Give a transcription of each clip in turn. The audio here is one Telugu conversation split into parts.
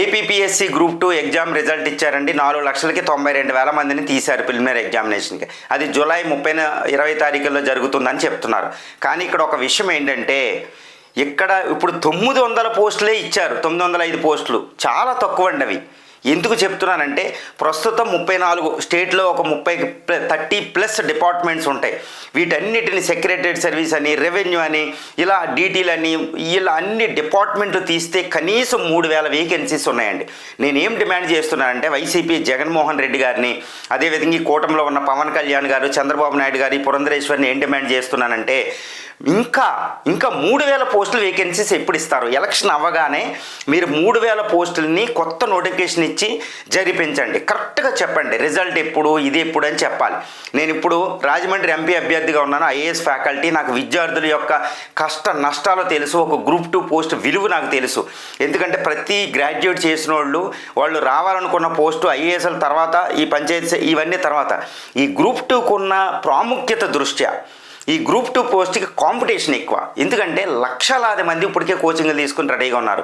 APPSC group two exam result ఇచ్చారండి. నాలుగు లక్షలకి తొంభై రెండు వేల మందిని తీశారు ప్రిలిమినరీ ఎగ్జామినేషన్కి. అది జూలై ముప్పై ఇరవై తారీఖుల్లో జరుగుతుందని చెప్తున్నారు. కానీ ఇక్కడ ఒక విషయం ఏంటంటే ఇక్కడ ఇప్పుడు తొమ్మిది వందల పోస్టులే ఇచ్చారు. తొమ్మిది వందల ఐదు పోస్టులు. చాలా తక్కువ అండి అవి. ఎందుకు చెప్తున్నానంటే ప్రస్తుతం ముప్పై నాలుగు స్టేట్లో ఒక ముప్పై థర్టీ ప్లస్ డిపార్ట్మెంట్స్ ఉంటాయి. వీటన్నిటిని సెక్రటరీ సర్వీస్ అని రెవెన్యూ అని ఇలా డీటీలు అని ఇలా అన్ని డిపార్ట్మెంట్లు తీస్తే కనీసం మూడు వేల వేకెన్సీస్ ఉన్నాయండి. నేనేం డిమాండ్ చేస్తున్నానంటే వైసీపీ జగన్మోహన్ రెడ్డి గారిని అదేవిధంగా ఈ కూటమిలో ఉన్న పవన్ కళ్యాణ్ గారు చంద్రబాబు నాయుడు గారు పురంధరేశ్వరిని ఏం డిమాండ్ చేస్తున్నానంటే ఇంకా ఇంకా మూడు వేల పోస్టులు వేకెన్సీస్ ఎప్పుడు ఇస్తారు ఎలక్షన్ అవ్వగానే మీరు మూడు వేల పోస్టులని కొత్త నోటిఫికేషన్ ఇచ్చి జరిపించండి కరెక్ట్గా చెప్పండి. రిజల్ట్ ఎప్పుడు ఇది ఎప్పుడు అని చెప్పాలి. నేను ఇప్పుడు రాజమండ్రి ఎంపీ అభ్యర్థిగా ఉన్నాను. ఐఏఎస్ ఫ్యాకల్టీ నాకు విద్యార్థుల యొక్క కష్ట నష్టాలు తెలుసు. ఒక గ్రూప్ టూ పోస్ట్ విలువ నాకు తెలుసు. ఎందుకంటే ప్రతి గ్రాడ్యుయేట్ చేసిన వాళ్ళు వాళ్ళు రావాలనుకున్న పోస్టు ఐఏఎస్ల తర్వాత ఈ పంచాయతీ ఇవన్నీ తర్వాత. ఈ గ్రూప్ టూకున్న ప్రాముఖ్యత దృష్ట్యా ఈ గ్రూప్ టూ పోస్ట్కి కాంపిటీషన్ ఎక్కువ. ఎందుకంటే లక్షలాది మంది ఇప్పటికే కోచింగ్లు తీసుకుని రెడీగా ఉన్నారు.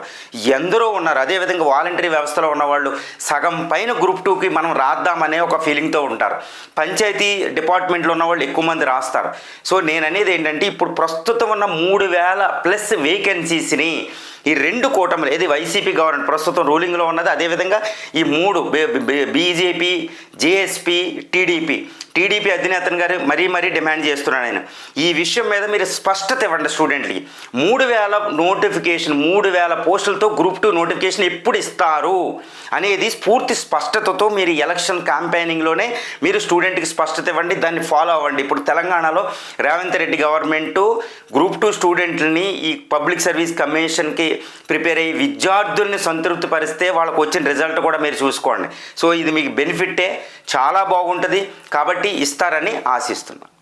ఎందరో ఉన్నారు. అదేవిధంగా వాలంటరీ వ్యవస్థలో ఉన్నవాళ్ళు సగం పైన గ్రూప్ టూకి మనం రాద్దామనే ఒక ఫీలింగ్తో ఉంటారు. పంచాయతీ డిపార్ట్మెంట్లో ఉన్న వాళ్ళు ఎక్కువ మంది రాస్తారు. సో నేను అనేది ఏంటంటే ఇప్పుడు ప్రస్తుతం ఉన్న మూడు వేల ప్లస్ వేకెన్సీస్ని ఈ రెండు కూటములు ఏది వైసీపీ గవర్నమెంట్ ప్రస్తుతం రూలింగ్లో ఉన్నది అదేవిధంగా ఈ మూడు బీజేపీ జేఎస్పీ టీడీపీ టీడీపీ అధినేతన్ గారు మరీ మరీ డిమాండ్ చేస్తున్నాను నేను ఈ విషయం మీద మీరు స్పష్టత ఇవ్వండి స్టూడెంట్లకి. మూడు వేల నోటిఫికేషన్ మూడు వేల పోస్టులతో గ్రూప్ టూ నోటిఫికేషన్ ఎప్పుడు ఇస్తారు అనేది పూర్తి స్పష్టతతో మీరు ఎలక్షన్ క్యాంపెయినింగ్లోనే మీరు స్టూడెంట్కి స్పష్టత ఇవ్వండి దాన్ని ఫాలో అవ్వండి. ఇప్పుడు తెలంగాణలో Revanth Reddy government group two స్టూడెంట్లని ఈ పబ్లిక్ సర్వీస్ కమిషన్కి ప్రిపేర్ అయ్యి విద్యార్థుల్ని సంతృప్తి పరిస్తే వాళ్ళకు వచ్చిన రిజల్ట్ కూడా మీరు చూసుకోండి. సో ఇది మీకు బెనిఫిట్టే చాలా బాగుంటుంది. కాబట్టి ఇస్తారని ఆశిస్తున్నాను